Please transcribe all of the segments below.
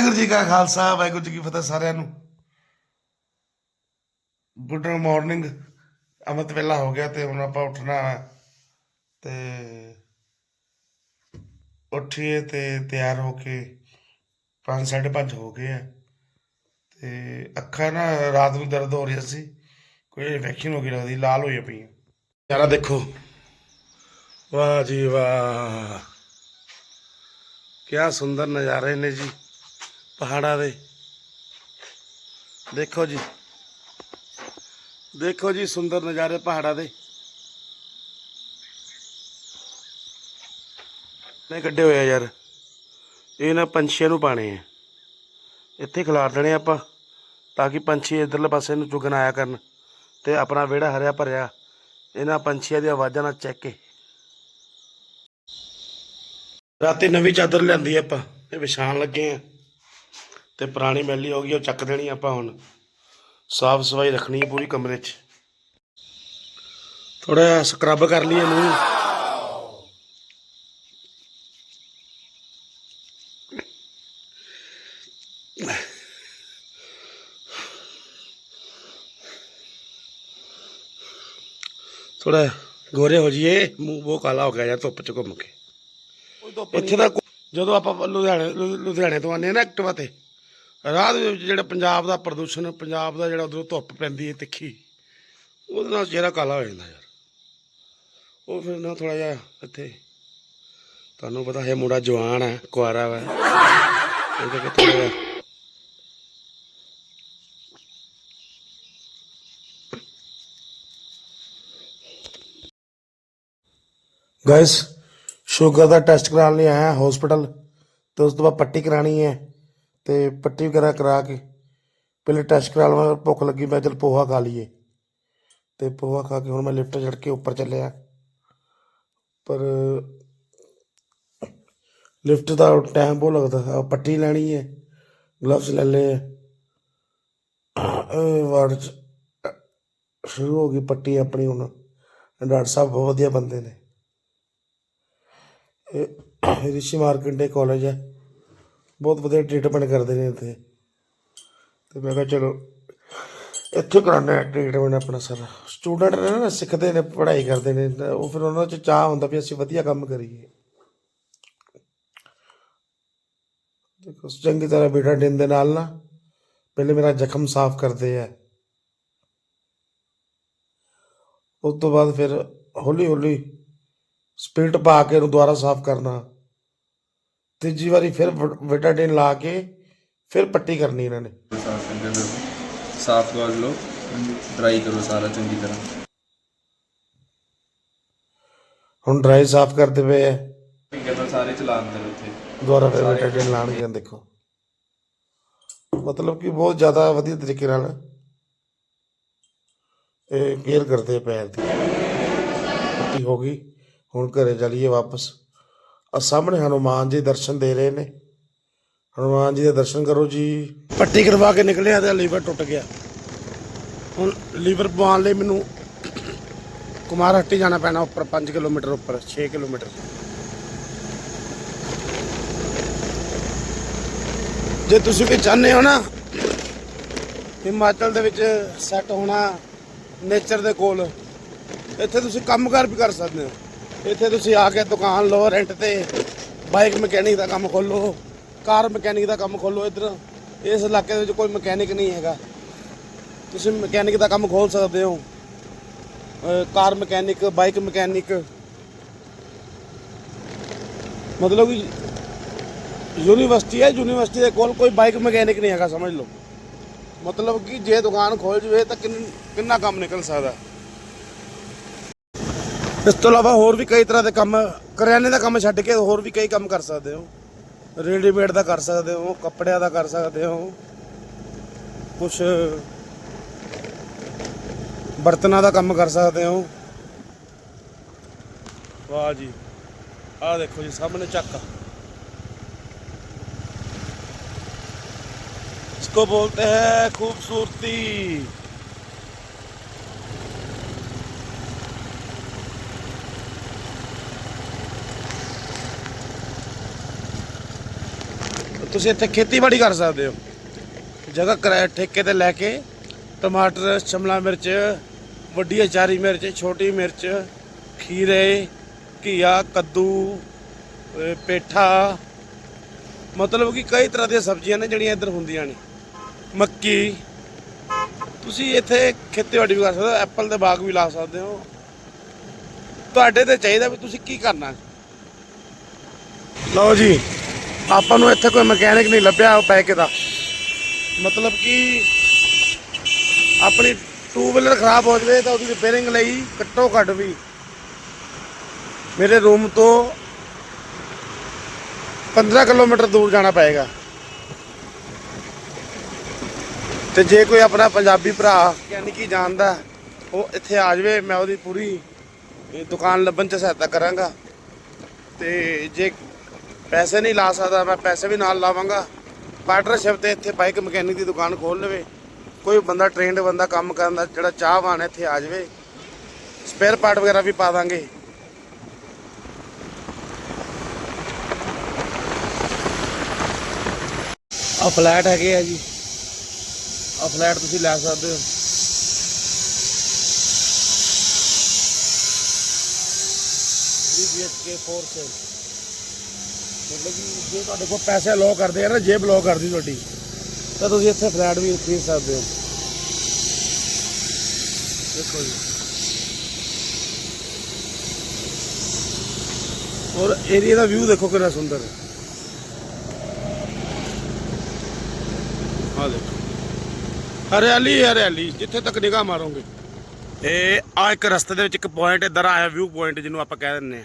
ਵਾਹਿਗੁਰੂ ਜੀ ਕਾ ਖਾਲਸਾ, ਵਾਹਿਗੁਰੂ ਜੀ ਕੀ ਫਤਿਹ ਸਾਰਿਆਂ ਨੂੰ। ਗੁੱਡ ਮਾਰਨਿੰਗ ਅਮਤ ਵੇਲਾ ਹੋ ਗਿਆ ਤੇ ਹੁਣ ਆਪਾਂ ਉੱਠਣਾ ਹੈ ਤੇ ਉੱਠੀਏ ਤੇ ਤਿਆਰ ਹੋ ਕੇ 5:30 ਹੋ ਗਏ ਆ। ਤੇ ਅੱਖਾਂ ਨਾ ਰਾਤ ਨੂੰ ਦਰਦ ਹੋ ਰਿਹਾ ਸੀ, ਕੋਈ ਇਨਫੈਕਸ਼ਨ ਹੋ ਗਈ ਲੱਗਦੀ, ਲਾਲ ਹੋਈ ਪਈ ਯਾਰਾ ਦੇਖੋ। ਵਾਹ ਜੀ ਵਾਹ। ਕਿਆ ਸੁੰਦਰ ਨਜ਼ਾਰੇ ਨੇ ਜੀ। ਪਹਾੜਾਂ ਦੇ। ਦੇਖੋ ਜੀ। ਦੇਖੋ ਜੀ ਸੁੰਦਰ ਨਜ਼ਾਰੇ ਪਹਾੜਾਂ ਦੇ। ਨੇ ਕੱਢੇ ਹੋਏ ਆ ਯਾਰ। ਇਹ ਨਾ ਪੰਛੀਆਂ ਨੂੰ ਪਾਣੇ ਆ। ਇੱਥੇ ਖਿਲਾਰ ਦੇਣੇ ਆਪਾਂ, ਤਾਂ ਕਿ ਪੰਛੀ ਇਧਰਲੇ ਪਾਸੇ ਨੂੰ ਚੁਗਣ ਆਇਆ ਕਰਨ ਤੇ ਆਪਣਾ ਵਿਹੜਾ ਹਰਿਆ ਭਰਿਆ ਇਹਨਾਂ ਪੰਛੀਆਂ ਦੀਆਂ ਆਵਾਜ਼ਾਂ ਨਾਲ ਚੈੱਕ ਕੇ ਰਾਤੀ ਨਵੀਂ ਚਾਦਰ ਲਿਆਂਦੀ ਆਪਾਂ, ਇਹ ਵਿਛਾਣ ਲੱਗੇ ਆ। ਤੇ ਪੁਰਾਣੀ ਮੈਲੀ ਹੋ ਗਈ ਉਹ ਚੱਕ ਦੇਣੀ ਆਪਾਂ ਹੁਣ। ਸਾਫ਼ ਸਫ਼ਾਈ ਰੱਖਣੀ ਪੂਰੀ ਕਮਰੇ 'ਚ। ਥੋੜਾ ਸਕਰਬ ਕਰ ਲਈਏ ਮੂੰਹ। ਥੋੜਾ ਗੋਰੇ ਹੋ ਜਾਈਏ ਮੂੰਹ ਬਹੁਤ ਕਾਲਾ ਹੋ ਗਿਆ ਯਾਰ ਧੁੱਪ 'ਚ ਘੁੰਮ ਕੇ। ਇੱਥੇ ਦਾ ਜਦੋਂ ਆਪਾਂ ਲੁਧਿਆਣੇ ਲੁਧਿਆਣੇ ਤੋਂ ਹਾਂ ਨਾ ਐਕਟਿਵਾ ਤੇ ਰਾਹ ਦੇ ਵਿੱਚ ਜਿਹੜਾ ਪੰਜਾਬ ਦਾ ਪ੍ਰਦੂਸ਼ਣ, ਪੰਜਾਬ ਦਾ ਜਿਹੜਾ ਉਧਰੋਂ ਧੁੱਪ ਪੈਂਦੀ ਹੈ ਤਿੱਖੀ, ਉਹਦੇ ਨਾਲ ਚਿਹਰਾ ਕਾਲਾ ਹੋ ਜਾਂਦਾ ਯਾਰ। ਉਹ ਫਿਰ ਨਾ ਥੋੜਾ ਜਿਹਾ ਇੱਥੇ, ਤੁਹਾਨੂੰ ਪਤਾ ਹੈ ਮੁੰਡਾ ਜਵਾਨ ਹੈ, ਕੁਆਰਾ ਵਾ। ਇਹ ਕਰਕੇ ਗਾਇਸ ਸ਼ੂਗਰ ਦਾ ਟੈਸਟ ਕਰਾਉਣ ਲਈ ਆਇਆ ਹਸਪੀਟਲ ਤੇ ਉਸ ਤੋਂ ਬਾਅਦ ਪੱਟੀ ਕਰਾਣੀ ਹੈ। ਤੇ ਪੱਟੀ ਵਗੈਰਾ ਕਰਾ ਕੇ ਪਹਿਲੇ ਟੈਸਟ ਕਰਾ ਲਵਾਂ ਭੁੱਖ ਲੱਗੀ, ਮੈਂ ਚਲ ਪੋਹਾ ਖਾ ਲਈਏ। ਤੇ ਪੋਹਾ ਖਾ ਕੇ ਹੁਣ ਮੈਂ ਲਿਫਟ ਚੜ ਕੇ ਉੱਪਰ ਚੱਲਿਆ। ਪਰ ਲਿਫਟ ਦਾ ਟਾਈਮ ਬਹੁਤ ਲੱਗਦਾ, ਆਹ ਪੱਟੀ ਲੈਣੀ ਹੈ ਗਲਵਸ ਲੈ ਲਏ ਇਹ ਵਾਰਡ ਚ ਸ਼ੁਰੂ ਹੋ ਗਈ ਪੱਟੀ ਆਪਣੀ ਹੁਣ, ਡਾਕਟਰ ਸਾਹਿਬ ਬਹੁਤ ਵਧੀਆ ਬੰਦੇ ਨੇ। ਰਿਸ਼ੀ ਮਾਰਕੰਡੇ ਕਾਲਜ ਹੈ। ਬਹੁਤ ਵਧੀਆ ਟ੍ਰੀਟਮੈਂਟ ਕਰਦੇ ਨੇ ਇੱਥੇ। ਤੇ ਮੈਂ ਕਿਹਾ ਚਲੋ, ਇੱਥੇ ਕਰਾਉਣਾ ਹੈ ਟ੍ਰੀਟਮੈਂਟ ਆਪਣਾ ਸਾਰਾ। ਸਟੂਡੈਂਟ ਨੇ ਨਾ ਸਿੱਖਦੇ ਨੇ, ਪੜ੍ਹਾਈ ਕਰਦੇ ਨੇ ਉਹ ਫਿਰ ਉਹਨਾਂ 'ਚ ਚਾਹ ਹੁੰਦਾ ਵੀ ਅਸੀਂ ਵਧੀਆ ਕੰਮ ਕਰੀਏ। ਦੇਖੋ, ਚੰਗੀ ਤਰ੍ਹਾਂ ਬੀਟਾਡੀਨ ਦੇ ਨਾਲ ਨਾ, ਪਹਿਲੇ ਮੇਰਾ ਜ਼ਖਮ ਸਾਫ਼ ਕਰਦੇ ਆ। ਉਸ ਤੋਂ ਬਾਅਦ ਫਿਰ ਹੌਲੀ ਹੌਲੀ ਸਪਿਰਟ ਪਾ ਕੇ ਉਹਨੂੰ ਦੁਬਾਰਾ ਸਾਫ਼ ਕਰਨਾ। ਤੀਜੀ ਵਾਰੀ ਫਿਰ ਵਿਟਾਡਿਨ ਲਾ ਕੇ ਫਿਰ ਪੱਟੀ ਕਰਨੀ ਇਹਨਾਂ ਨੇ। ਸਾਫ਼ ਕਰ ਲਓ ਸਾਫ਼ ਕਰ ਲਓ ਡਰਾਈ ਕਰੋ ਸਾਰਾ ਚੰਗੀ ਤਰ੍ਹਾਂ। ਹੁਣ ਡਰਾਈ ਸਾਫ਼ ਕਰਦੇ ਪਏ ਆ। ਠੀਕ ਹੈ ਤਾਂ ਸਾਰੇ ਚਲਾ ਅੰਦਰ ਉੱਥੇ। ਦੁਬਾਰਾ ਫਿਰ ਵਿਟਾਡਿਨ ਲਾਣਗੇ ਦੇਖੋ। ਮਤਲਬ ਕਿ ਬਹੁਤ ਜ਼ਿਆਦਾ ਵਧੀਆ ਤਰੀਕੇ ਨਾਲ ਇਹ ਕੇਅਰ ਕਰਦੇ ਆ ਪੈਰ ਦੀ। ਪੱਟੀ ਹੋ ਗਈ ਹੁਣ ਘਰੇ ਚਲੀਏ ਵਾਪਸ। ਆ ਸਾਹਮਣੇ ਹਨੂਮਾਨ ਜੀ ਦਰਸ਼ਨ ਦੇ ਰਹੇ ਨੇ। ਹਨੂਮਾਨ ਜੀ ਦੇ ਦਰਸ਼ਨ ਕਰੋ ਜੀ। ਪੱਟੀ ਕਰਵਾ ਕੇ ਨਿਕਲਿਆ ਤੇ ਲੀਵਰ ਟੁੱਟ ਗਿਆ। ਹੁਣ ਲੀਵਰ ਪਵਾਉਣ ਲਈ ਮੈਨੂੰ ਕੁਮਾਰ ਹੱਟੀ ਜਾਣਾ ਪੈਣਾ ਉੱਪਰ 5 ਕਿਲੋਮੀਟਰ ਉੱਪਰ 6 ਕਿਲੋਮੀਟਰ। ਜੇ ਤੁਸੀਂ ਵੀ ਚਾਹੁੰਦੇ ਹੋ ਨਾ, ਹਿਮਾਚਲ ਦੇ ਵਿੱਚ ਸੈੱਟ ਹੋਣਾ ਨੇਚਰ ਦੇ ਕੋਲ, ਇੱਥੇ ਤੁਸੀਂ ਕੰਮਕਾਰ ਵੀ ਕਰ ਸਕਦੇ ਹੋ। ਇੱਥੇ ਤੁਸੀਂ ਆ ਕੇ ਦੁਕਾਨ ਲਓ ਰੈਂਟ ਤੇ ਬਾਈਕ ਮਕੈਨਿਕ ਦਾ ਕੰਮ ਖੋਲੋ ਕਾਰ ਮਕੈਨਿਕ ਦਾ ਕੰਮ ਖੋਲੋ ਇੱਧਰ। ਇਸ ਇਲਾਕੇ ਦੇ ਵਿੱਚ ਕੋਈ ਮਕੈਨਿਕ ਨਹੀਂ ਹੈਗਾ। ਤੁਸੀਂ ਮਕੈਨਿਕ ਦਾ ਕੰਮ ਖੋਲ ਸਕਦੇ ਹੋ। ਕਾਰ ਮਕੈਨਿਕ ਬਾਈਕ ਮਕੈਨਿਕ ਮਤਲਬ ਕਿ ਯੂਨੀਵਰਸਿਟੀ ਹੈ, ਯੂਨੀਵਰਸਿਟੀ ਦੇ ਕੋਲ ਕੋਈ ਬਾਈਕ ਮਕੈਨਿਕ ਨਹੀਂ ਹੈਗਾ, ਸਮਝ ਲਓ। ਮਤਲਬ ਕਿ ਜੇ ਦੁਕਾਨ ਖੋਲ ਜਵੇ ਤਾਂ ਕਿੰਨਾ ਕੰਮ ਨਿਕਲ ਸਕਦਾ। ਇਸ ਤੋਂ ਇਲਾਵਾ ਹੋਰ ਵੀ ਕਈ ਤਰ੍ਹਾਂ ਦੇ ਕੰਮ ਕਰਿਆਨੇ ਦਾ ਕੰਮ ਛੱਡ ਕੇ ਹੋਰ ਵੀ ਕਈ ਕੰਮ ਕਰ ਸਕਦੇ ਹੋ ਰੈਡੀਮੇਡ ਦਾ ਕਰ ਸਕਦੇ ਹੋ ਕੱਪੜਿਆਂ ਦਾ ਕਰ ਸਕਦੇ ਹੋ ਕੁਝ ਬਰਤਨਾਂ ਦਾ ਕੰਮ ਕਰ ਸਕਦੇ ਹੋ ਵਾਹ ਜੀ ਆਹ ਦੇਖੋ ਜੀ ਸਾਹਮਣੇ ਚੱਕ इसको बोलते हैं खूबसूरती ਤੁਸੀਂ ਇੱਥੇ ਖੇਤੀਬਾੜੀ ਕਰ ਸਕਦੇ ਹੋ। ਜਗ੍ਹਾ ਕਿਰਾਏ ਠੇਕੇ ਤੇ ਲੈ ਕੇ ਟਮਾਟਰ, ਸ਼ਿਮਲਾ ਮਿਰਚ ਵੱਡੀ ਅਚਾਰੀ ਮਿਰਚ, ਛੋਟੀ ਮਿਰਚ, ਖੀਰੇ, ਘੀਆ, ਕੱਦੂ ਪੇਠਾ। ਮਤਲਬ ਕਿ ਕਈ ਤਰ੍ਹਾਂ ਦੀਆਂ ਸਬਜ਼ੀਆਂ ਨੇ ਜਿਹੜੀਆਂ ਇੱਧਰ ਹੁੰਦੀਆਂ ਨੇ। ਮੱਕੀ। ਤੁਸੀਂ ਇੱਥੇ ਖੇਤੀਬਾੜੀ ਵੀ ਕਰ ਸਕਦੇ ਹੋ, ਐਪਲ ਦੇ ਬਾਗ ਵੀ ਲਾ ਸਕਦੇ ਹੋ। ਤੁਹਾਡੇ ਤੇ ਚਾਹੀਦਾ ਵੀ ਤੁਸੀਂ ਕੀ ਕਰਨਾ। ਲਓ ਜੀ ਆਪਾਂ ਨੂੰ ਇੱਥੇ ਕੋਈ ਮਕੈਨਿਕ ਨਹੀਂ ਲੱਭਿਆ ਉਹ ਪੈਕੇ ਦਾ। ਮਤਲਬ ਕਿ ਆਪਣੀ ਟੂ ਵੀਲਰ ਖਰਾਬ ਹੋ ਜਵੇ ਤਾਂ ਉਹਦੀ ਰਿਪੇਅਰਿੰਗ ਲਈ ਘੱਟੋ ਘੱਟ ਵੀ ਮੇਰੇ ਰੂਮ ਤੋਂ 15 ਕਿਲੋਮੀਟਰ ਦੂਰ ਜਾਣਾ ਪਏਗਾ। ਤੇ ਜੇ ਕੋਈ ਆਪਣਾ ਪੰਜਾਬੀ ਭਰਾ ਯਾਨੀ ਕਿ ਜਾਣਦਾ, ਉਹ ਇੱਥੇ ਆ ਜਾਵੇ, ਮੈਂ ਉਹਦੀ ਪੂਰੀ ਦੁਕਾਨ ਲੱਭਣ ਚ ਸਹਾਇਤਾ ਕਰਾਂਗਾ। ਤੇ ਜੇ ਪੈਸੇ ਨਹੀਂ ਲਾ ਸਕਦਾ, ਮੈਂ ਪੈਸੇ ਵੀ ਨਾਲ ਲਾਵਾਂਗਾ। ਪਾਰਟਨਰਸ਼ਿਪ ਤੇ ਇੱਥੇ ਬਾਈਕ ਮਕੈਨਿਕ ਦੀ ਦੁਕਾਨ ਖੋਲ ਲਵੇ। ਕੋਈ ਬੰਦਾ ਟ੍ਰੇਨਡ ਬੰਦਾ ਕੰਮ ਕਰਨ ਦਾ ਜਿਹੜਾ ਚਾਹਵਾਨ ਹੈ, ਇੱਥੇ ਆ ਜਾਵੇ। ਸਪੇਅਰ ਪਾਰਟ ਵਗੈਰਾ ਵੀ ਪਾ ਦਾਂਗੇ। ਆ ਫਲੈਟ ਹੈਗੇ ਆ ਜੀ। ਆ ਫਲੈਟ ਤੁਸੀਂ ਲੈ ਸਕਦੇ ਹੋ। BHK 4 ਸੇ ਮਤਲਬ ਕਿ ਜੇ ਤੁਹਾਡੇ ਕੋਲ ਪੈਸੇ ਲੋ ਕਰਦੇ ਆ ਨਾ, ਜੇਬ ਲੋ ਕਰਦੀ ਤੁਹਾਡੀ, ਤਾਂ ਤੁਸੀਂ ਇੱਥੇ ਫਲੈਟ ਵੀ ਖਰੀਦ ਸਕਦੇ ਹੋ। ਦੇਖੋ ਜੀ। ਔਰ ਏਰੀਆ ਦਾ ਵਿਊ ਦੇਖੋ ਕਿੰਨਾ ਸੁੰਦਰ ਹੈ। ਆ ਦੇਖੋ। ਹਰਿਆਲੀ ਹਰਿਆਲੀ, ਜਿੱਥੇ ਤੱਕ ਨਿਗਾਹ ਮਾਰੋਗੇ। ਇਹ ਆ ਇੱਕ ਰਸਤੇ ਦੇ ਵਿੱਚ ਇੱਕ ਪੁਆਇੰਟ ਇੱਧਰ ਆਇਆ ਵਿਊ ਪੁਆਇੰਟ ਜਿਹਨੂੰ ਆਪਾਂ ਕਹਿ ਦਿੰਦੇ ਆ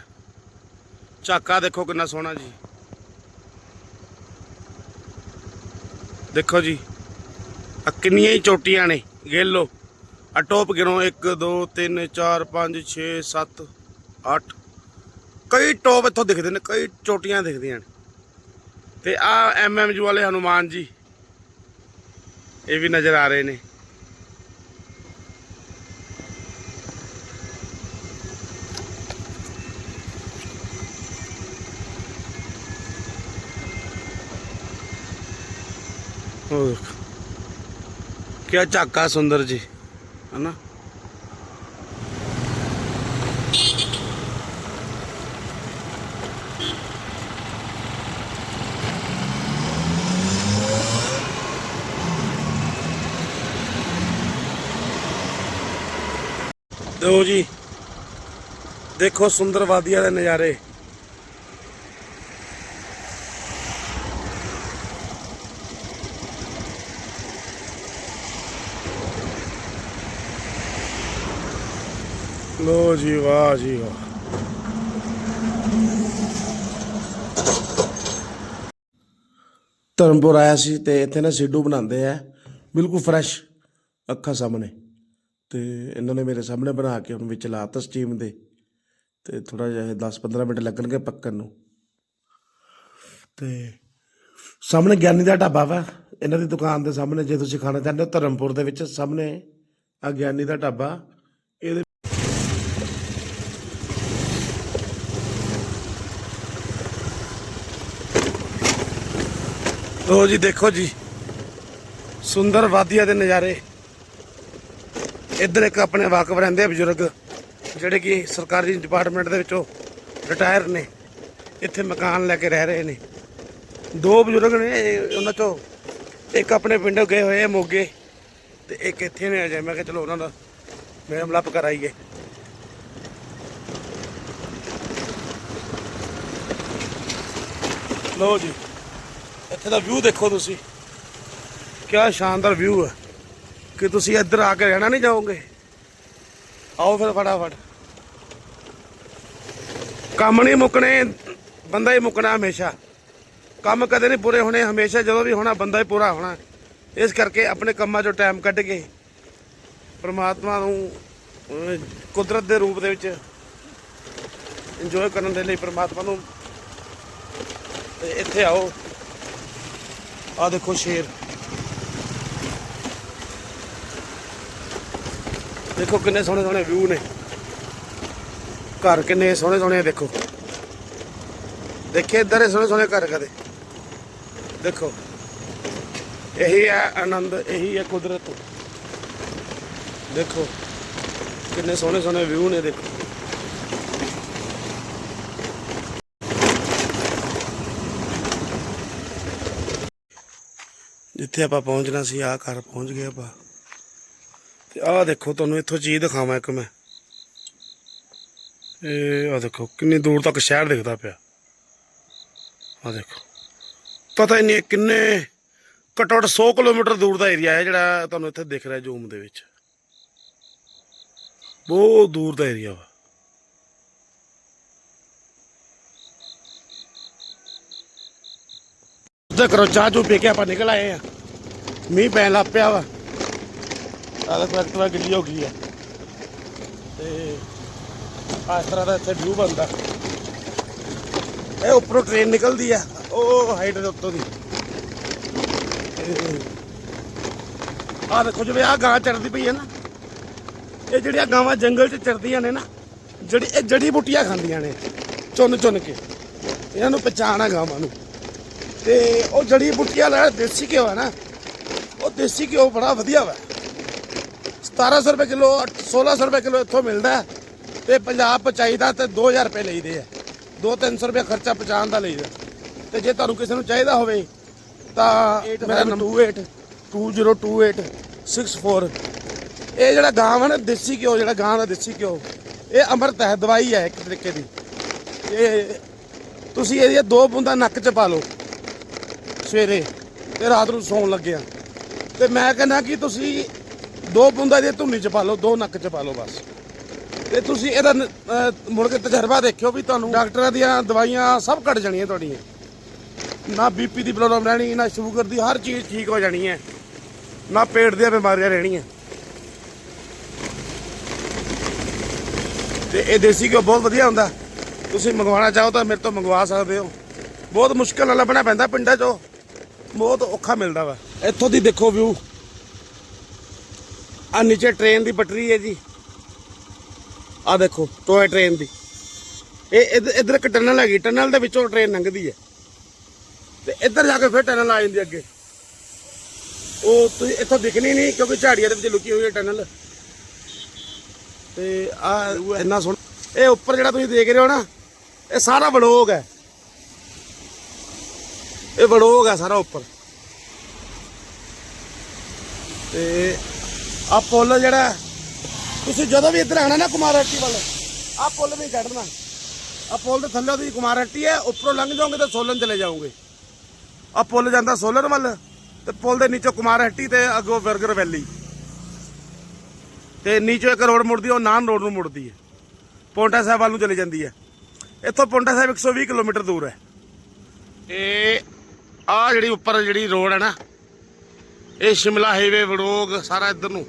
ਝਾਕਾ ਦੇਖੋ ਕਿੰਨਾ ਸੋਹਣਾ ਜੀ। ਦੇਖੋ ਜੀ ਆ ਕਿੰਨੀਆਂ ਹੀ ਚੋਟੀਆਂ ਨੇ, ਗਿਣ ਲਓ। ਆ ਟੋਪ ਗਿਣੋ 1 2 3 4 5 6 7 8 ਕਈ ਟੋਪ ਇੱਥੋਂ ਦਿਖਦੇ ਨੇ, ਕਈ ਚੋਟੀਆਂ ਦਿਖਦੀਆਂ ਨੇ। ਤੇ ਆ ਐਮਐਮਯੂ ਵਾਲੇ ਹਨੂਮਾਨ ਜੀ, ਇਹ ਵੀ ਨਜ਼ਰ ਆ ਰਹੇ ਨੇ। ਉਹ ਦੇਖੋ ਕਿਆ ਝਾਕਾ ਸੁੰਦਰ ਜੀ ਹਨਾ? ਦੋ ਜੀ ਦੇਖੋ ਸੁੰਦਰ ਵਾਦੀਆਂ ਦੇ ਨਜ਼ਾਰੇ। ਲੋ ਜੀ, ਵਾਹ ਜੀ ਵਾਹ। ਧਰਮਪੁਰ ਆਇਆ ਸੀ ਤੇ ਇੱਥੇ ਨਾ ਸਿੱਡੂ ਬਣਾਉਂਦੇ ਆ। ਬਿਲਕੁਲ ਫਰੈਸ਼ ਅੱਖਾਂ ਸਾਹਮਣੇ। ਤੇ ਇਹਨਾਂ ਨੇ ਮੇਰੇ ਸਾਹਮਣੇ ਬਣਾ ਕੇ ਹੁਣ ਵਿੱਚ ਲਾਤਾ ਸਟੀਮ ਦੇ। ਤੇ ਥੋੜਾ ਜਿਹਾ 10-15 ਮਿੰਟ ਲੱਗਣਗੇ ਪੱਕਣ ਨੂੰ। ਤੇ ਸਾਹਮਣੇ ਗਿਆਨੀ ਦਾ ਢਾਬਾ ਵਾ। ਇਹਨਾਂ ਦੀ ਦੁਕਾਨ ਦੇ ਸਾਹਮਣੇ ਜੇ ਤੁਸੀਂ ਖਾਣਾ ਚਾਹੁੰਦੇ ਹੋ ਧਰਮਪੁਰ ਦੇ ਵਿੱਚ ਸਾਹਮਣੇ ਆ ਗਿਆਨੀ ਦਾ ਢਾਬਾ ਇਹਦੇ ਲੋ ਜੀ, ਦੇਖੋ ਜੀ। ਸੁੰਦਰ ਵਾਦੀਆਂ ਦੇ ਨਜ਼ਾਰੇ। ਇੱਧਰ ਇੱਕ ਆਪਣੇ ਵਾਕਫ ਰਹਿੰਦੇ ਬਜ਼ੁਰਗ, ਜਿਹੜੇ ਕਿ ਸਰਕਾਰੀ ਡਿਪਾਰਟਮੈਂਟ ਦੇ ਵਿੱਚੋਂ ਰਿਟਾਇਰ ਨੇ। ਇੱਥੇ ਮਕਾਨ ਲੈ ਕੇ ਰਹਿ ਰਹੇ ਨੇ। ਦੋ ਬਜ਼ੁਰਗ ਨੇ ਉਹਨਾਂ ਚੋਂ ਇੱਕ ਆਪਣੇ ਪਿੰਡੋਂ ਗਏ ਹੋਏ ਮੋਗੇ, ਤੇ ਇੱਕ ਇੱਥੇ ਨੇ ਅਜੇ। ਮੈਂ ਕਿਹਾ ਚਲੋ ਉਹਨਾਂ ਦਾ ਮੇਰਾ ਮਲੱਪ ਕਰਾਈਏ। ਲਓ ਜੀ। ਇਹਦਾ ਵਿਊ ਦੇਖੋ ਤੁਸੀਂ। ਕਿਆ ਸ਼ਾਨਦਾਰ ਵਿਊ ਹੈ ਕਿ ਤੁਸੀਂ ਇੱਧਰ ਆ ਕੇ ਰਹਿਣਾ ਨਹੀਂ ਜਾਓਗੇ ਆਓ ਫਿਰ ਫਟਾਫਟ। ਕੰਮ ਨਹੀਂ ਮੁੱਕਣੇ, ਬੰਦਾ ਹੀ ਮੁੱਕਣਾ ਹਮੇਸ਼ਾ। ਕੰਮ ਕਦੇ ਨਹੀਂ ਪੂਰੇ ਹੋਣੇ, ਹਮੇਸ਼ਾ ਜਦੋਂ ਵੀ ਹੋਣਾ, ਬੰਦਾ ਹੀ ਪੂਰਾ ਹੋਣਾ। ਇਸ ਕਰਕੇ ਆਪਣੇ ਕੰਮਾਂ 'ਚੋਂ ਟਾਈਮ ਕੱਢ ਕੇ ਪਰਮਾਤਮਾ ਨੂੰ ਕੁਦਰਤ ਦੇ ਰੂਪ ਦੇ ਵਿੱਚ ਇੰਜੋਏ ਕਰਨ ਦੇ ਲਈ ਪਰਮਾਤਮਾ ਨੂੰ ਇੱਥੇ ਆਓ। ਆ ਦੇਖੋ ਸ਼ੇਰ। ਦੇਖੋ ਕਿੰਨੇ ਸੋਹਣੇ ਸੋਹਣੇ ਵਿਊ ਨੇ। ਘਰ ਕਿੰਨੇ ਸੋਹਣੇ ਸੋਹਣੇ ਦੇਖੋ। ਦੇਖੇ ਇੱਧਰ ਸੋਹਣੇ ਸੋਹਣੇ ਘਰ ਕਦੇ। ਦੇਖੋ। ਇਹੀ ਹੈ ਆਨੰਦ, ਇਹੀ ਹੈ ਕੁਦਰਤ। ਦੇਖੋ। ਕਿੰਨੇ ਸੋਹਣੇ ਸੋਹਣੇ ਵਿਊ ਨੇ, ਦੇਖੋ। ਜਿੱਥੇ ਆਪਾਂ ਪਹੁੰਚਣਾ ਸੀ, ਆਹ ਘਰ ਪਹੁੰਚ ਗਏ ਆਪਾਂ। ਤੇ ਆਹ ਦੇਖੋ, ਤੁਹਾਨੂੰ ਇੱਥੋਂ ਚੀਜ਼ ਦਿਖਾਵਾਂ ਇੱਕ ਮੈਂ। ਇਹ ਆਹ ਦੇਖੋ, ਕਿੰਨੀ ਦੂਰ ਤੱਕ ਸ਼ਹਿਰ ਦਿਖਦਾ ਪਿਆ। ਆਹ ਦੇਖੋ। ਪਤਾ ਹੀ ਨਹੀਂ ਕਿੰਨੇ ਘੱਟੋ ਘੱਟ 100 ਕਿਲੋਮੀਟਰ ਦੂਰ ਦਾ ਏਰੀਆ ਹੈ ਜਿਹੜਾ ਤੁਹਾਨੂੰ ਇੱਥੇ ਦਿਖ ਰਿਹਾ ਜ਼ੂਮ ਦੇ ਵਿੱਚ। ਬਹੁਤ ਦੂਰ ਦਾ ਏਰੀਆ ਵਾ। ਤੇ ਕਰੋ ਚਾਹ ਚੂ ਪੀ ਕੇ ਆਪਾਂ ਨਿਕਲ ਆਏ ਆ। ਮੀਂਹ ਪੈਣ ਲੱਗ ਪਿਆ ਵਾ। ਆਹ ਦੇਖੋ ਐਕਟਿਵਾ ਗਿੱਲੀ ਹੋ ਗਈ ਆ। ਤੇ ਆਹ ਇਸ ਤਰ੍ਹਾਂ ਦਾ ਇੱਥੇ ਵਿਊ ਬਣਦਾ। ਇਹ ਉੱਪਰੋਂ ਟ੍ਰੇਨ ਨਿਕਲਦੀ ਆ। ਉਹ ਹਾਈਟ ਦੇ ਉੱਤੋਂ ਦੀ। ਆ ਦੇਖੋ ਜਿਵੇਂ ਆ ਗਾਂ ਚੜਦੀ ਪਈ ਹੈ ਨਾ। ਇਹ ਜਿਹੜੀਆਂ ਗਾਵਾਂ ਜੰਗਲ 'ਚ ਚਰਦੀਆਂ ਨੇ ਨਾ ਜਿਹੜੀ ਇਹ ਜੜੀ ਬੂਟੀਆਂ ਖਾਂਦੀਆਂ ਨੇ ਚੁੰਨ ਚੁੰਨ ਕੇ। ਇਹਨਾਂ ਨੂੰ ਪਛਾਣ ਆ ਗਾਵਾਂ ਨੂੰ। ਤੇ ਉਹ ਜੜੀ ਬੂਟੀਆਂ ਵਾਲਾ ਦੇਸੀ ਘਿਓ ਹੈ ਨਾ ਉਹ ਦੇਸੀ ਘਿਓ ਬੜਾ ਵਧੀਆ ਵਾ। 1700 ਰੁਪਏ ਕਿਲੋ 1600 ਰੁਪਏ ਕਿਲੋ ਇੱਥੋਂ ਮਿਲਦਾ ਤੇ ਪੰਜਾਬ ਪਹੁੰਚਾਈਦਾ ਤੇ 2000 ਰੁਪਏ ਲਈਦੇ ਆ। 2-300 ਰੁਪਏ ਖਰਚਾ ਪਹੁੰਚਾਉਣ ਦਾ ਲਈਦਾ। ਤੇ ਜੇ ਤੁਹਾਨੂੰ ਕਿਸੇ ਨੂੰ ਚਾਹੀਦਾ ਹੋਵੇ ਤਾਂ ਮੇਰਾ ਨੰਬਰ 28202864 ਇਹ ਜਿਹੜਾ ਗਾਂ ਹੈ ਨਾ ਦੇਸੀ ਘਿਓ ਜਿਹੜਾ ਗਾਂ ਦਾ ਦੇਸੀ ਘਿਓ ਇਹ ਅੰਮ੍ਰਿਤ ਹੈ ਦਵਾਈ ਹੈ ਇੱਕ ਤਰੀਕੇ ਦੀ। ਇਹ ਤੁਸੀਂ ਇਹਦੀਆਂ ਦੋ ਬੂੰਦਾਂ ਨੱਕ 'ਚ ਪਾ ਲਓ। ਸਵੇਰੇ ਤੇ ਰਾਤ ਨੂੰ ਸੌਣ ਲੱਗਿਆ ਤੇ ਮੈਂ ਕਹਿੰਦਾ ਕਿ ਤੁਸੀਂ ਦੋ ਬੂੰਦਾਂ ਦੀ ਧੁੰਨੀ 'ਚ ਪਾ ਲਓ, ਦੋ ਨੱਕ 'ਚ ਪਾ ਲਓ ਬਸ। ਤੇ ਤੁਸੀਂ ਇਹਦਾ ਅਹ ਮੁੜ ਕੇ ਤਜਰਬਾ ਦੇਖਿਓ ਵੀ ਤੁਹਾਨੂੰ ਡਾਕਟਰਾਂ ਦੀਆਂ ਦਵਾਈਆਂ ਸਭ ਘਟ ਜਾਣੀਆਂ ਤੁਹਾਡੀਆਂ। ਨਾ ਬੀਪੀ ਦੀ ਪ੍ਰੋਬਲਮ ਰਹਿਣੀ, ਨਾ ਸ਼ੂਗਰ ਦੀ, ਹਰ ਚੀਜ਼ ਠੀਕ ਹੋ ਜਾਣੀ ਹੈ। ਨਾ ਪੇਟ ਦੀਆਂ ਬਿਮਾਰੀਆਂ ਰਹਿਣੀਆਂ। ਤੇ ਇਹ ਦੇਸੀ ਘਿਓ ਬਹੁਤ ਵਧੀਆ ਹੁੰਦਾ। ਤੁਸੀਂ ਮੰਗਵਾਉਣਾ ਚਾਹੋ ਤਾਂ ਮੇਰੇ ਤੋਂ ਮੰਗਵਾ ਸਕਦੇ ਹੋ। ਬਹੁਤ ਮੁਸ਼ਕਲ ਨਾਲ ਲੱਭਣਾ ਪੈਂਦਾ ਪਿੰਡਾਂ 'ਚੋਂ। ਬਹੁਤ ਔਖਾ ਮਿਲਦਾ ਵਾ। ਇੱਥੋਂ ਦੀ ਦੇਖੋ ਵਿਊ ਆ ਨੀਚੇ ਟ੍ਰੇਨ ਦੀ ਪਟਰੀ ਹੈ ਜੀ। ਆ ਦੇਖੋ ਟੋਏ ਟ੍ਰੇਨ ਦੀ। ਇਹ ਇੱਧ- ਇੱਧਰ ਇੱਕ ਟਨਲ ਹੈਗੀ ਟਨਲ ਦੇ ਵਿੱਚੋਂ ਟ੍ਰੇਨ ਲੰਘਦੀ ਹੈ। ਤੇ ਇੱਧਰ ਜਾ ਕੇ ਫਿਰ ਟਨਲ ਆ ਜਾਂਦੀ ਅੱਗੇ। ਉਹ ਤੁਸੀਂ ਇੱਥੋਂ ਦਿਖਣੀ ਨਹੀਂ, ਕਿਉਂਕਿ ਝਾੜੀਆਂ ਦੇ ਵਿੱਚ ਲੁਕੀ ਹੋਈ ਹੈ ਟਨਲ ਤੇ ਆ ਇੰਨਾ ਸੋਹਣਾ ਇਹ ਉੱਪਰ ਜਿਹੜਾ ਤੁਸੀਂ ਦੇਖ ਰਹੇ ਹੋ ਨਾ, ਇਹ ਸਾਰਾ ਵਲੋਗ ਹੈ। ਇਹ ਵੜੋਗ ਹੈ ਸਾਰਾ ਉੱਪਰ। ਤੇ ਆ ਪੁੱਲ ਜਿਹੜਾ, ਤੁਸੀਂ ਜਦੋਂ ਵੀ ਇੱਧਰ ਆਣਾ ਨਾ ਕੁਮਾਰਹੱਟੀ ਵੱਲ ਆ ਪੁੱਲ ਨਹੀਂ ਚੜਨਾ ਆ ਪੁੱਲ ਦੇ ਥੱਲੇ ਦੀ ਕੁਮਾਰਹੱਟੀ ਹੈ, ਉੱਪਰੋਂ ਲੰਘ ਜਾਓਗੇ ਤਾਂ ਸੋਲਨ ਚਲੇ ਜਾਓਗੇ। ਆ ਪੁੱਲ ਜਾਂਦਾ ਸੋਲਨ ਵੱਲ, ਤੇ ਪੁੱਲ ਦੇ ਨੀਚੇ ਕੁਮਾਰਹੱਟੀ ਤੇ ਅੱਗੋਂ ਬਰਗਰ ਵੈਲੀ। ਤੇ ਨੀਚੇ ਇੱਕ ਰੋਡ ਮੁੜਦੀ ਉਹ ਨਾਨ ਰੋਡ ਨੂੰ ਮੁੜਦੀ ਹੈ। ਪੌਂਟਾ ਸਾਹਿਬ ਵੱਲ ਨੂੰ ਚਲੀ ਜਾਂਦੀ ਹੈ। ਇੱਥੋਂ ਪੌਂਟਾ ਸਾਹਿਬ 120 ਕਿਲੋਮੀਟਰ ਦੂਰ ਹੈ। ਇਹ ਆ ਜਿਹੜੀ ਉੱਪਰ ਜਿਹੜੀ ਰੋਡ ਹੈ ਨਾ, ਇਹ ਸ਼ਿਮਲਾ ਹਾਈਵੇ ਵੜੋਗ ਸਾਰਾ ਇੱਧਰ ਨੂੰ।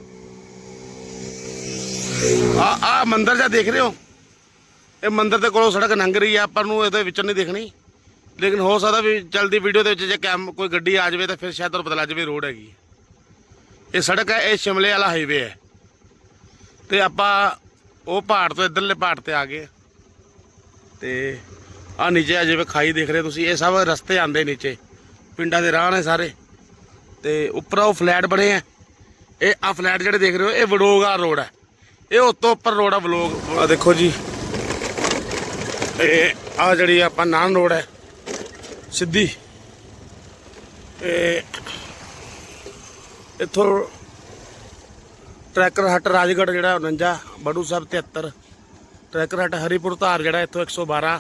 ਆ ਆ ਮੰਦਰ ਜਾਂ ਦੇਖ ਰਹੇ ਹੋ? ਇਹ ਮੰਦਰ ਦੇ ਕੋਲੋਂ ਸੜਕ ਲੰਘ ਰਹੀ ਆ, ਆਪਾਂ ਨੂੰ ਇਹਦੇ ਵਿੱਚ ਨਹੀਂ ਦੇਖਣੀ। ਲੇਕਿਨ ਹੋ ਸਕਦਾ ਵੀ ਜਲਦੀ ਵੀਡੀਓ ਦੇ ਵਿੱਚ ਜੇ ਕੈਮ, ਕੋਈ ਗੱਡੀ ਆ ਜਾਵੇ ਤਾਂ ਫਿਰ ਸ਼ਾਇਦ ਤੁਹਾਨੂੰ ਪਤਾ ਲੱਗ ਜਾਵੇ ਰੋਡ ਹੈਗੀ। ਇਹ ਸੜਕ ਹੈ, ਇਹ ਸ਼ਿਮਲੇ ਵਾਲਾ ਹਾਈਵੇ ਹੈ। ਤੇ ਆਪਾਂ ਉਹ ਪਹਾੜ ਤੋਂ ਇਧਰਲੇ ਪਹਾੜ ਤੇ ਆ ਗਏ ਤੇ ਆ ਨੀਚੇ ਆ ਜਿਵੇਂ ਖਾਈ ਦੇਖ ਰਹੇ ਤੁਸੀਂ, ਇਹ ਸਭ ਰਸਤੇ ਆਂਦੇ ਨੀਚੇ। ਪਿੰਡਾਂ ਦੇ ਰਾਹ ਨੇ ਸਾਰੇ। ਤੇ ਉੱਪਰ ਉਹ ਫਲੈਟ ਬਣੇ ਆ। ਇਹ ਆ ਫਲੈਟ ਜਿਹੜੇ ਦੇਖ ਰਹੇ ਹੋ ਇਹ ਵਡੋਗਾ ਰੋਡ ਹੈ। ਇਹ ਉਤੋਂ ਉੱਪਰ ਰੋਡ ਆ ਵਲੋਗ। ਆ ਦੇਖੋ ਜੀ। ਇਹ ਆ ਜਿਹੜੀ ਆਪਾਂ ਨਾਨ ਰੋਡ ਹੈ ਸਿੱਧੀ। ਇਹ ਇੱਥੋਂ ਟਰੈਕਰ ਹੱਟ ਰਾਜਗੜ੍ਹ ਜਿਹੜਾ 49 ਬੜੂ ਸਾਹਿਬ 73 ਟਰੈਕਰ ਹੱਟ ਹਰੀਪੁਰ ਧਾਰ ਜਿਹੜਾ ਇੱਥੋਂ 112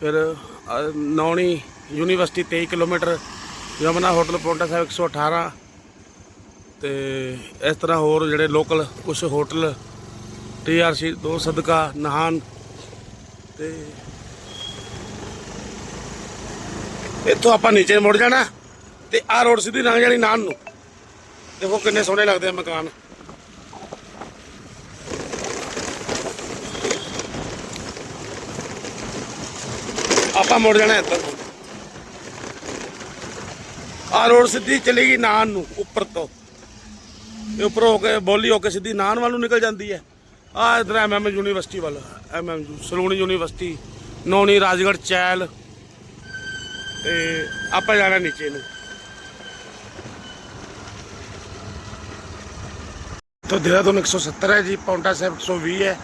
ਫਿਰ Nauni university 23 kilometre, Yamuna hotel, Paonta Sahib 118 ਤੇ ਇਸ ਤਰ੍ਹਾਂ ਹੋਰ ਜਿਹੜੇ ਲੋਕਲ ਕੁਝ ਹੋਟਲ ਟੀਆਰਸੀ ਦੋ ਸਦਕਾ ਨਹਾਨ ਤੇ ਇੱਥੋਂ ਆਪਾਂ ਨੀਚੇ ਮੁੜ ਜਾਣਾ ਤੇ ਆਹ ਰੋਡ ਸਿੱਧੀ ਲੰਘ ਜਾਣੀ ਨਾਨ ਨੂੰ। ਦੇਖੋ ਕਿੰਨੇ ਸੋਹਣੇ ਲੱਗਦੇ ਆ ਮਕਾਨ। ਆਪਾਂ ਮੁੜ ਜਾਣਾ ਇੱਧਰ। ਨੂੰ ਆਹ ਰੋਡ ਸਿੱਧੀ ਚਲੀ ਗਈ ਨਾਨ ਨੂੰ, ਉੱਪਰ ਤੋਂ। ਇਹ ਉੱਪਰ ਹੋ ਕੇ ਬੋਲੀ ਹੋ ਕੇ ਸਿੱਧੀ ਨਾਨ ਵੱਲ ਨੂੰ ਨਿਕਲ ਜਾਂਦੀ ਹੈ। ਆ ਇਧਰ ਐਮਐਮ ਯੂਨੀਵਰਸਿਟੀ ਵੱਲ ਐਮਐਮ ਸਲੂਣੀ ਯੂਨੀਵਰਸਿਟੀ ਨੌਣੀ ਰਾਜਗੜ੍ਹ ਚੈਲ। ਤੇ ਆਪਾਂ ਜਾਣਾ ਨੀਚੇ ਨੂੰ। ਤੋਂ ਦੇਹਰਾਦੂਨ 170 ਹੈ ਜੀ, ਪੌਂਟਾ ਸਾਹਿਬ 120 ਹੈ,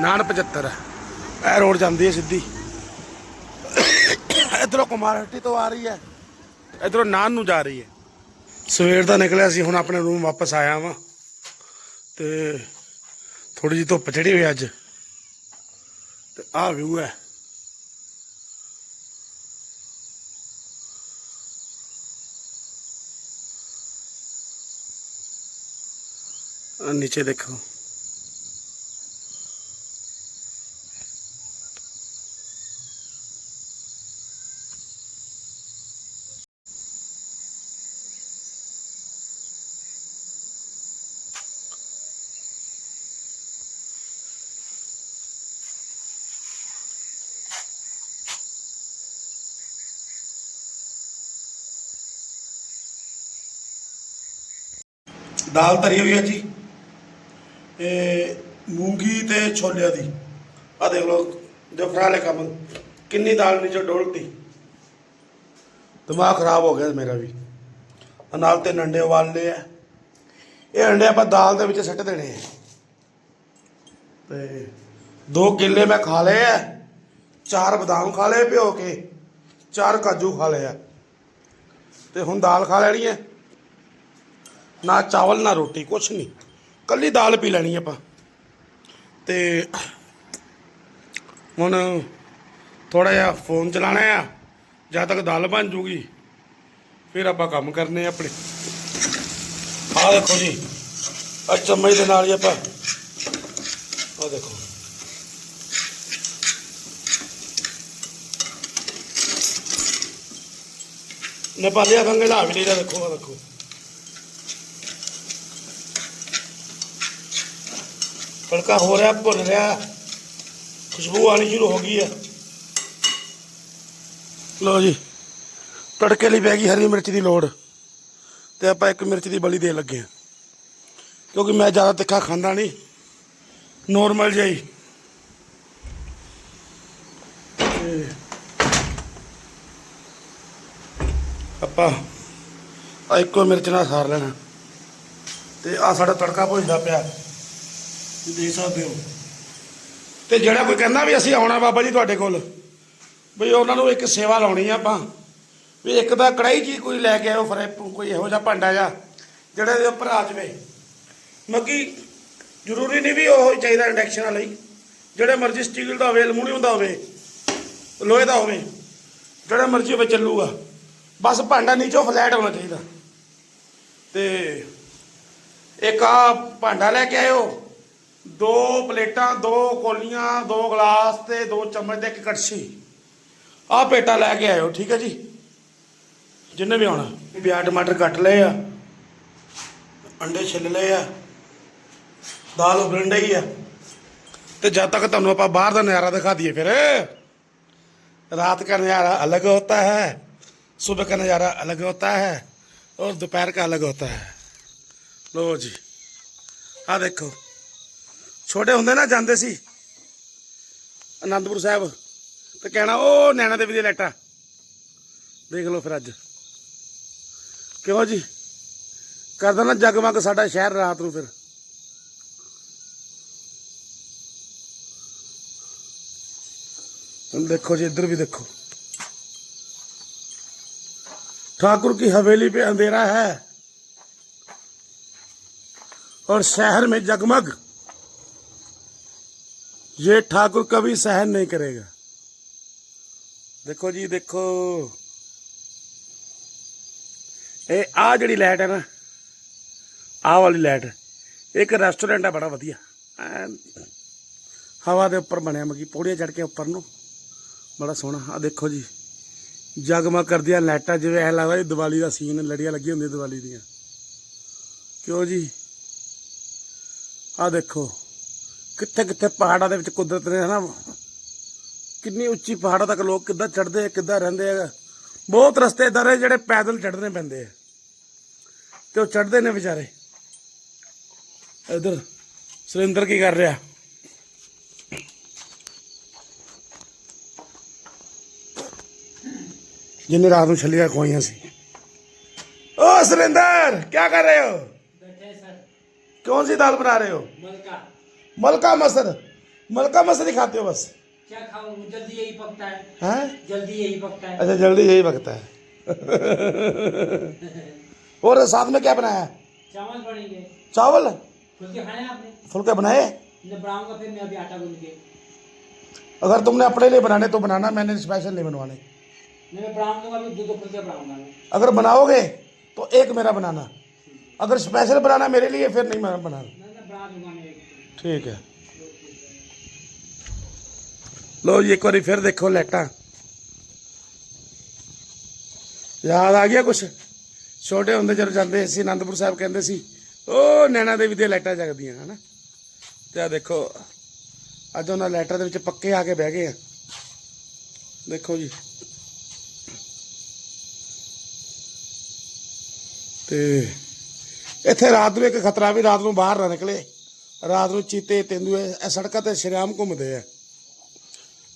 ਨਾਨ 75 ਹੈ। ਇਹ ਰੋਡ ਜਾਂਦੀ ਹੈ ਸਿੱਧੀ। ਇਧਰੋਂ ਕੁਮਾਰਹੱਟੀ ਤੋਂ ਆ ਰਹੀ ਹੈ। ਇਧਰੋਂ ਨਾਨ ਨੂੰ ਜਾ ਰਹੀ ਹੈ। ਸਵੇਰ ਦਾ ਨਿਕਲਿਆ ਸੀ, ਹੁਣ ਆਪਣੇ ਰੂਮ ਵਾਪਸ ਆਇਆ ਵਾਂ। ਤੇ ਥੋੜੀ ਜਿਹੀ ਧੁੱਪ ਚੜੀ ਹੋਈ ਅੱਜ। ਤੇ ਆਹ ਵਿਊ ਹੈ। ਨੀਚੇ ਦੇਖੋ। ਦਾਲ ਧਰੀ ਹੋਈ ਹੈ ਜੀ। ਇਹ ਮੂੰਗੀ ਤੇ ਛੋਲਿਆਂ ਦੀ। ਆ ਦੇਖ ਲਓ, ਜੋ ਫਰਾਲੇ ਕੰਮ। ਕਿੰਨੀ ਦਾਲ ਨੀਚੇ ਡੋਲਤੀ। ਦਿਮਾਗ ਖਰਾਬ ਹੋ ਗਿਆ ਮੇਰਾ ਵੀ। ਨਾਲ ਤੇ ਅੰਡੇ ਉਬਾਲ ਲਏ ਆ। ਇਹ ਅੰਡੇ ਆਪਾਂ ਦਾਲ ਦੇ ਵਿੱਚ ਸੁੱਟ ਦੇਣੇ ਆ। ਤੇ ਦੋ ਕਿੱਲੇ ਮੈਂ ਖਾ ਲਏ ਆ। ਚਾਰ ਬਦਾਮ ਖਾ ਲਏ ਭਿਓ ਕੇ। ਚਾਰ ਕਾਜੂ ਖਾ ਲਏ ਆ। ਤੇ ਹੁਣ ਦਾਲ ਖਾ ਲੈਣੀ ਹੈ ਨਾ ਚਾਵਲ, ਨਾ ਰੋਟੀ, ਕੁਛ ਨਹੀਂ ਕੱਲੀ ਦਾਲ ਪੀ ਲੈਣੀ ਆਪਾਂ। ਤੇ ਹੁਣ ਥੋੜਾ ਜਿਹਾ ਫੋਨ ਚਲਾਣਾ ਆ, ਜਦ ਤੱਕ ਦਾਲ ਬਣ ਜੂਗੀ, ਫਿਰ ਆਪਾਂ ਕੰਮ ਕਰਨੇ ਆ ਆਪਣੇ। ਆਹ ਦੇਖੋ ਜੀ ਆ ਚਮਚ ਦੇ ਨਾਲ ਹੀ ਆਪਾਂ, ਆਹ ਦੇਖੋ। ਨੇਪਾਲੀਆ ਖੰਗੇ ਲਾ ਵੀ ਲਈਦਾ, ਦੇਖੋ, ਆਹ ਦੇਖੋ। ਤੜਕਾ ਹੋ ਰਿਹਾ, ਭੁੰਨ ਰਿਹਾ। ਖੁਸ਼ਬੂ ਆਣੀ ਸ਼ੁਰੂ ਹੋ ਗਈ ਹੈ ਲੋ ਜੀ, ਤੜਕੇ ਲਈ ਪੈ ਗਈ ਹਰੀ ਮਿਰਚ ਦੀ ਲੋੜ ਤੇ ਆਪਾਂ ਇੱਕ ਮਿਰਚ ਦੀ ਬਲੀ ਦੇਣ ਲੱਗੇ ਹਾਂ। ਕਿਉਂਕਿ ਮੈਂ ਜ਼ਿਆਦਾ ਤਿੱਖਾ ਖਾਂਦਾ ਨਹੀਂ ਨੋਰਮਲ ਜਿਹਾ ਹੀ। ਆਪਾਂ ਆ ਇੱਕੋ ਮਿਰਚ ਨਾਲ ਸਾਰ ਲੈਣਾ। ਤੇ ਆ ਸਾਡਾ ਤੜਕਾ ਭੁੱਜਦਾ ਪਿਆ। ਤੁਸੀਂ ਦੇਖ ਸਕਦੇ ਹੋ। ਤੇ ਜਿਹੜਾ ਕੋਈ ਕਹਿੰਦਾ ਵੀ ਅਸੀਂ ਆਉਣਾ ਬਾਬਾ ਜੀ ਤੁਹਾਡੇ ਕੋਲ ਵੀ ਉਹਨਾਂ ਨੂੰ ਇੱਕ ਸੇਵਾ ਲਾਉਣੀ ਆ ਆਪਾਂ। ਵੀ ਇੱਕ ਤਾਂ ਕੜਾਈ ਜੀ ਕੋਈ ਲੈ ਕੇ ਆਓ ਫਰੇ ਕੋਈ ਇਹੋ ਜਿਹਾ ਭਾਂਡਾ ਜਿਹਾ ਜਿਹੜੇ ਦੇ ਉੱਪਰ ਆ ਜਾਵੇ। ਮੱਕੀ ਜ਼ਰੂਰੀ ਨਹੀਂ ਵੀ ਉਹ ਚਾਹੀਦਾ ਇੰਡਕਸ਼ਨ ਵਾਲੀ ਜਿਹੜੇ ਮਰਜ਼ੀ ਸਟੀਲ ਦਾ ਹੋਵੇ ਅਲਮੂਨੀਅਮ ਦਾ ਹੋਵੇ, ਲੋਹੇ ਦਾ ਹੋਵੇ, ਜਿਹੜਾ ਮਰਜ਼ੀ ਹੋਵੇ ਚੱਲੂਗਾ। ਬਸ ਭਾਂਡਾ ਨੀਚੋਂ ਫਲੈਟ ਹੋਣਾ ਚਾਹੀਦਾ। ਤੇ ਇੱਕ ਆ ਭਾਂਡਾ ਲੈ ਕੇ ਆਇਓ। ਦੋ ਪਲੇਟਾਂ ਦੋ ਕੋਲੀਆਂ ਦੋ ਗਲਾਸ ਤੇ ਦੋ ਚਮਚ ਤੇ ਇੱਕ ਕੜਛੀ ਆਹ ਪੇਟਾ ਲੈ ਕੇ ਆਇਓ ਠੀਕ ਹੈ ਜੀ ਜਿੰਨੇ ਵੀ ਆਉਣਾ ਪਿਆਜ਼ ਟਮਾਟਰ ਕੱਟ ਲਏ ਆ ਅੰਡੇ ਛਿੱਲ ਲਏ ਆ ਦਾਲ ਉਬਲਣ ਡਈ ਆ ਤੇ ਜਦ ਤੱਕ ਤੁਹਾਨੂੰ ਆਪਾਂ ਬਾਹਰ ਦਾ ਨਜ਼ਾਰਾ ਦਿਖਾ ਦਈਏ ਫਿਰ रात का नज़ारा अलग होता है सुबह का नज़ारा अलग होता है और दोपहर का अलग होता है लो जी ਆ ਦੇਖੋ ਛੋਟੇ ਹੁੰਦੇ ਨਾ ਜਾਂਦੇ ਸੀ ਅਨੰਦਪੁਰ ਸਾਹਿਬ ਤੇ ਕਹਿਣਾ ਉਹ ਨੈਣਾ ਦੇਵੀ ਦੀ ਲੈਟਾ ਦੇਖ ਲਓ ਫਿਰ ਅੱਜ ਕਿਉਂ ਜੀ ਕਰਦਾ ਨਾ ਜਗਮਗ ਸਾਡਾ ਸ਼ਹਿਰ ਰਾਤ ਨੂੰ ਫਿਰ ਹੁਣ देखो जी इधर भी देखो ठाकुर की हवेली पे अंधेरा है और शहर में जगमग ये ठाकुर कभी सहन नहीं करेगा ਦੇਖੋ ਜੀ ਦੇਖੋ ਇਹ ਆ ਜਿਹੜੀ ਲਾਈਟ ਹੈ ਨਾ ਆਹ ਵਾਲੀ ਲਾਈਟ ਇੱਕ ਰੈਸਟੋਰੈਂਟ ਹੈ ਬੜਾ ਵਧੀਆ ਐਨ ਹਵਾ ਦੇ ਉੱਪਰ ਬਣਿਆ ਮਗੀ ਪੌੜੀਆਂ ਚੜ ਕੇ ਉੱਪਰ ਨੂੰ ਬੜਾ ਸੋਹਣਾ ਆ ਦੇਖੋ ਜੀ ਜਗਮਗ ਕਰਦੀਆਂ ਲਾਈਟਾਂ ਜਿਵੇਂ ਐ ਲੱਗਦਾ ਜੀ ਦੀਵਾਲੀ ਦਾ ਸੀਨ ਲੜੀਆਂ ਲੱਗੀਆਂ ਹੁੰਦੀਆਂ ਦੀਵਾਲੀ ਦੀਆਂ ਕਿਉਂ ਜੀ ਆ ਦੇਖੋ ਕਿੱਥੇ ਕਿੱਥੇ ਪਹਾੜਾਂ ਦੇ ਵਿੱਚ ਕੁਦਰਤ ਨੇ ਹਨਾ? ਕਿੰਨੀ ਉੱਚੀ ਪਹਾੜਾਂ ਤੱਕ ਲੋਕ ਕਿੱਦਾਂ ਚੜਦੇ ਆ ਕਿੱਦਾਂ ਰਹਿੰਦੇ ਆ। ਬਹੁਤ ਰਸਤੇ ਇਦਾਂ ਜਿਹੜੇ ਪੈਦਲ ਚੜਨੇ ਪੈਂਦੇ ਆ। ਤੇ ਉਹ ਚੜਦੇ ਨੇ ਵਿਚਾਰੇ। ਇਧਰ ਸੁਰਿੰਦਰ ਕੀ ਕਰ ਰਿਹਾ? ਜਿੰਨੇ ਰਾਤ ਨੂੰ ਛੱਲੀਆਂ ਖਵਾਈਆਂ ਸੀ। ਓ ਸੁਰਿੰਦਰ ਕੀ ਕਰ ਰਹੇ ਹੋ? ਬੈਠੇ ਸਰ। ਕੌਣ ਸੀ ਦਾਲ ਬਣਾ ਰਹੇ ਹੋ? ਮਲਕਾ। मलका मसर। मलका मसर ही खाते हो बस। क्या खाऊं? जल्दी यही पकता है। हैं? जल्दी यही पकता है। अच्छा जल्दी यही वक्त है। और साथ में क्या बनाया? चावल बनेंगे। चावल? फुलके खाए आपने? फुलके बनाए? बनाऊँगा फिर मैं अभी आटा गूंद के। अगर तुमने अपने लिए बनाने तो बनाना मैंने स्पेशल नहीं बनवाने। मैं बनाऊँगा दो दो फुलके बनाऊँगा। अगर बनाओगे तो एक मेरा बनाना। अगर स्पेशल बनाना मेरे लिए फिर नहीं बनाना। ਠੀਕ ਹੈ। ਲੋ ਜੀ, ਇੱਕ ਵਾਰੀ ਫਿਰ ਦੇਖੋ ਲਾਈਟਾਂ। ਯਾਦ ਆ ਗਿਆ ਕੁਛ? ਛੋਟੇ ਹੁੰਦੇ ਜਦੋਂ ਜਾਂਦੇ ਸੀ ਆਨੰਦਪੁਰ ਸਾਹਿਬ ਕਹਿੰਦੇ ਸੀ, ਉਹ ਨੈਣਾ ਦੇਵੀ ਦੀਆਂ ਲਾਈਟਾਂ ਜਗਦੀਆਂ, ਹਨਾ? ਤੇ ਆ ਦੇਖੋ, ਅੱਜ ਉਹਨਾਂ ਲਾਈਟਾਂ ਦੇ ਵਿੱਚ ਪੱਕੇ ਆ ਕੇ ਬਹਿ ਗਏ ਆ। ਦੇਖੋ ਜੀ। ਤੇ ਇੱਥੇ ਰਾਤ ਨੂੰ ਇੱਕ ਖਤਰਾ ਵੀ ਰਾਤ ਨੂੰ ਬਾਹਰ ਨਾ ਨਿਕਲੇ। ਰਾਤ ਨੂੰ ਚੀਤੇ ਤੇਂਦੂਏ, ਇਹ ਸੜਕਾਂ ਤੇ ਸ਼ਰੇਆਮ ਘੁੰਮਦੇ ਆ।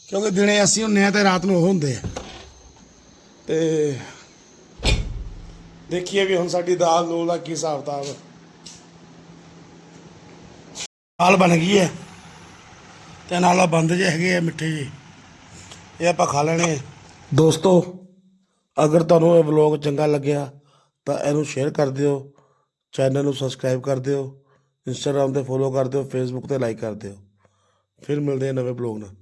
ਕਿਉਂਕਿ ਦਿਨੇ ਅਸੀਂ ਹੁੰਨੇ ਆ ਤੇ ਰਾਤ ਨੂੰ ਉਹ ਹੁੰਦੇ ਆ। ਤੇ ਦੇਖੀਏ ਵੀ ਹੁਣ ਸਾਡੀ ਦਾਲ ਲੋਲ ਦਾ ਕੀ ਹਿਸਾਬ ਕਿਤਾਬ ਦਾਲ ਬਣ ਗਈ ਹੈ। ਤੇ ਨਾਲ ਬੰਦ ਜੇ ਹੈਗੇ ਆ ਮਿੱਠੇ ਜੀ ਇਹ ਆਪਾਂ ਖਾ ਲੈਣੇ ਦੋਸਤੋ, ਅਗਰ ਤੁਹਾਨੂੰ ਇਹ ਵਲੌਗ ਚੰਗਾ ਲੱਗਿਆ ਤਾਂ ਇਹਨੂੰ ਸ਼ੇਅਰ ਕਰ ਦਿਓ। ਚੈਨਲ ਨੂੰ ਸਬਸਕ੍ਰਾਈਬ ਕਰ ਦਿਓ। ਇੰਸਟਾਗ੍ਰਾਮ ਤੇ ਫੋਲੋ ਕਰ ਦਿਓ ਫੇਸਬੁੱਕ ਤੇ ਲਾਈਕ ਕਰ ਦਿਓ ਫਿਰ ਮਿਲਦੇ ਆ ਨਵੇਂ ਵਲੌਗ ਨਾਲ।